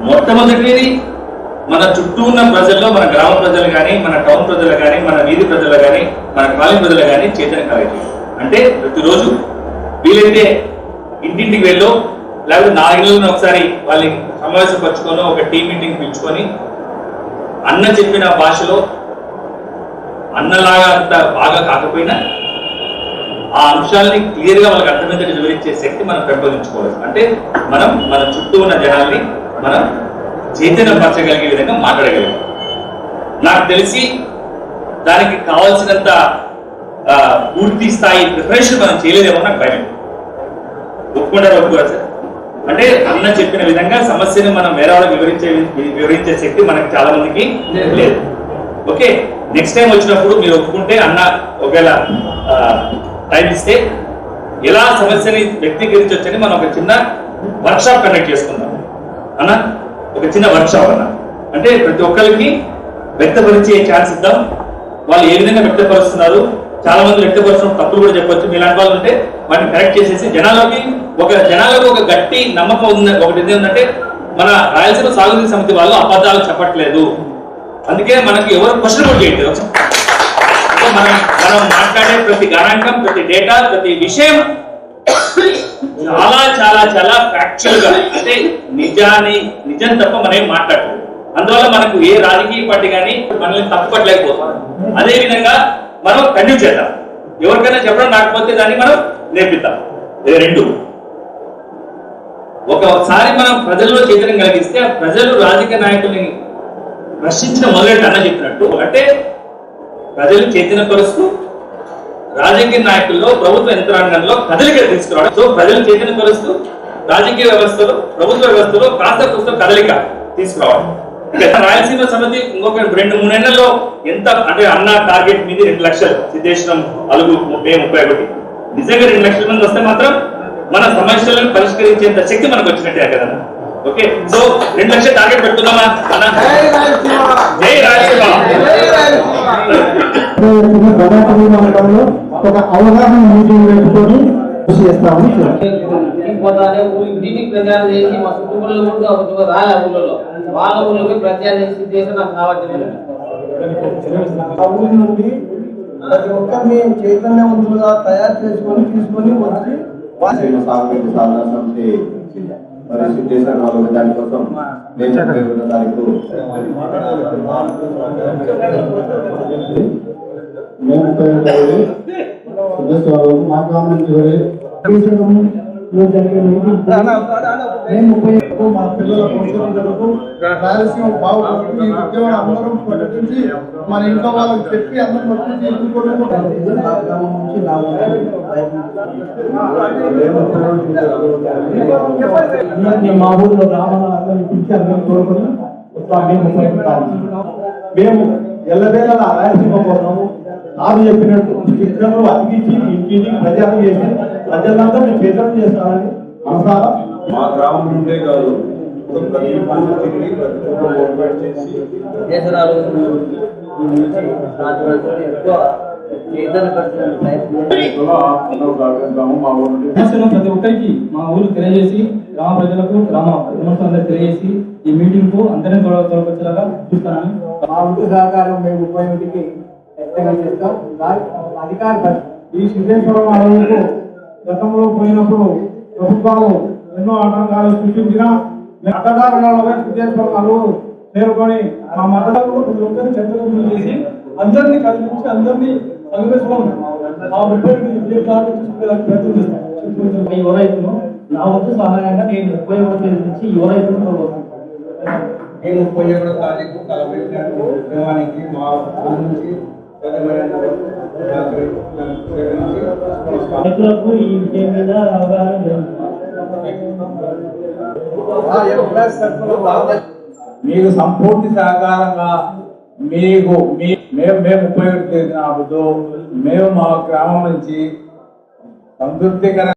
మొట్టమొదటిది మన చుట్టూ ఉన్న ప్రజల్లో మన గ్రామ ప్రజలు కానీ మన టౌన్ ప్రజలు కానీ మన వీధి ప్రజలు కానీ మన కాలనీ ప్రజలు కానీ చైతన్య కలగాలి అంటే ప్రతిరోజు వీలైతే ఇంటింటికి వెళ్ళో లేకపోతే నాలుగు ఒకసారి వాళ్ళని సమావేశపరచుకొని ఒక టీం మీటింగ్ పిలుచుకొని అన్న చెప్పిన భాషలో అన్నలాగా అంత బాగా కాకపోయినా ఆ అంశాలని క్లియర్గా వాళ్ళకి అర్థమయ్యేటట్టు వివరించే శక్తి మనం పెంపొందించుకోవాలి. అంటే మనం మన చుట్టూ ఉన్న జనాల్ని మనం చైతన్యపరచగలిగే విధంగా మాట్లాడగలిగాం. నాకు తెలిసి దానికి కావాల్సినంత పూర్తి స్థాయి ప్రిపరేషన్ మనం చేయలేదేమో నాకు భయం. ఒప్పుకుంటారు ఒప్పుకోరా సార్? అంటే అన్న చెప్పిన విధంగా సమస్యను మనం వేరే వాళ్ళకి వివరించే వివరించే శక్తి మనకి చాలా మందికి లేదు. ఓకే నెక్స్ట్ టైం వచ్చినప్పుడు మీరు ఒప్పుకుంటే అన్న ఒకవేళ టైం ఇస్తే ఎలా సమస్యని వ్యక్తీకరించవచ్చని మనం ఒక చిన్న వర్క్షాప్ కండక్ట్ చేసుకుందాం. అన్న? ఒక చిన్న వర్క్షాప్ అన్న. అంటే ప్రతి ఒక్కరికి వ్యక్తపరిచే ఛాన్స్ ఇద్దాం. వాళ్ళు ఏ విధంగా వ్యక్తపరుస్తున్నారు? చాలా మంది వ్యక్తపరచడం తప్పులు కూడా చెప్పొచ్చు. మీలాంటి వాళ్ళు ఉంటే వాటిని కరెక్ట్ చేసేసి జనాలకి ఒక జనాలకు ఒక గట్టి నమ్మకం ఉంది ఒకటి ఏంటంటే మన రాయలసీమ సాగునీటి సమితి వాళ్ళు అబద్ధాలు చెప్పట్లేదు. అందుకే మనకి ఎవరు క్వశ్చన్ కూడా చేయట్లేదు. మనం మనం మాట్లాడే ప్రతి గణాంకం ప్రతి డేటా ప్రతి విషయం చాలా చాలా చాలా ఫ్యాక్చువల్గా అంటే నిజాన్ని నిజం తప్ప మనం ఏం అందువల్ల మనకు ఏ రాజకీయ పార్టీ కానీ మనల్ని తప్పుపట్టలేకపోతాం అదే విధంగా మనం కంటిన్యూ చేద్దాం. ఎవరికైనా చెప్పడం రాకపోతే దాన్ని మనం నేర్పిద్దాం. రెండు. ఒకసారి మనం ప్రజల్లో చైతన్యం కలిగిస్తే ప్రజలు రాజకీయ నాయకుల్ని ప్రశ్నించిన మొదలెట్ అన్న చెప్పినట్టు. అంటే ప్రజలు చైతన్యపరుస్తూ రాజకీయ నాయకుల్లో ప్రభుత్వ యంత్రాంగంలో కదలిక తీసుకురావడం. సో ప్రజలు చైతన్యపరుస్తూ రాజకీయ వ్యవస్థలో ప్రభుత్వ వ్యవస్థలో కాస్త కూస్త కదలిక తీసుకురావడం. రాయలసీమ సమితి ఇంకొక రెండు మూడు నెలల్లో ఎంత అంటే అన్న టార్గెట్ మీది రెండు లక్షలు. సిద్ధేశ్వరం అలుగు ముప్పై ముప్పై ఒకటి. నిజంగా రెండు లక్షల మంది వస్తే మాత్రం మన సమస్యలను పరిష్కరించేంత శక్తి మనకు వచ్చినట్టే కదా. ఓకే? సో రెండు లక్షల టార్గెట్ పెట్టుకుందామా? అన్న? జై రాయలసీమ! గణపతి మండలంలో ఒక అవగాహన మీటింగ్ పెట్టుకొని కృషి చేస్తామని పోతానే ఊరికి ఇంటికి ప్రచారం చేసి మా చుట్టుపక్కల కూడా ఒక రాలే ఊళ్ళలో వాళ్ళ ఊళ్ళకి ప్రచారం చేసి చేసి నాకు కావాలి ఆ ఊరి నుండి ప్రతి ఒక్కరిని చైతన్యవంతులుగా తయారు చేసుకొని తీసుకొని వచ్చి సాగునీటి సాధన సమితి వాళ్ళు దానికోసం తారీఖు మేము ఉపయోగపడేది సిద్ధేశ్వరరావు మా గ్రామం నుంచి వెళ్ళి తీసుకుని మేము జరిగే మీటింగ్ మేము ఉపయోగపడుతూ మా పిల్లల భవిష్యత్తులకు రాయలసీమ బాగుపడుతుంది ఈ ఉద్యమం అందరం ప్రకటించి మన ఇంట్లో వాళ్ళకి చెప్పి అందరం వచ్చి తీసుకుంటూ నా గ్రామం నుంచి నా ఊరు మా ఊళ్ళో గ్రామాలందరినీ పిలిచి అందరం కోరుకొని మేము ఉపయోగపడాలి మేము ఎల్లవేళలా రాయలసీమ కోసము ఆరు చెప్పినట్టు చిత్రంలో అతికించి ఇంటింటికి ప్రచారం చేసి ప్రజలందరూ మేము చేతనం చేస్తామని మనసారా మా గ్రామం నుండే కాదు మొత్తం ప్రతి ఊరు తిరిగి ప్రతి ఊరు చేసి దేశరాలు ఎక్కువ ఊరు సమస్యను ఒక్కరికి మా ఊరు తెలియజేసి గ్రామ ప్రజలకు గ్రామ విమర్శలందరూ తెలియజేసి ఈ మీటింగ్కు అందరినీ తోడ తోడపరిచేలాగా చూస్తానని మా వంతు సహకారం మేము ఉపయోగించి చేస్తాం అధికార ఈ సిద్ధేశ్వరం అడవులకు గతంలో పోయినప్పుడు ప్రభుత్వాలు ఎన్నో ఆటంకాలు సృష్టించిన అడ్డదారులలో సిద్ధేశ్వరం అడవులు చేరుకొని మా మద్దతులు చర్చలు చేసి అందరినీ కల్పించి అందరినీ సంఘర్షణ ఆ చూసుకునేదానికి ప్రయత్నం చేస్తాం. యువ నా వంతు సహాయంగా నేను ఉపయోగించి యువ రైతును కోరుకుంటున్నాను మే ముప్పై ఒకటో తారీఖు తలపెట్టినట్టు ఉద్యమానికి మా నుంచి రైతులకు ఈ విషయం మీద అవగాహన మీకు సంపూర్తి సహకారంగా మీకు మీ మేము మేము ఉపయోగించినప్పుడు మేము మా గ్రామం నుంచి సంతృప్తికర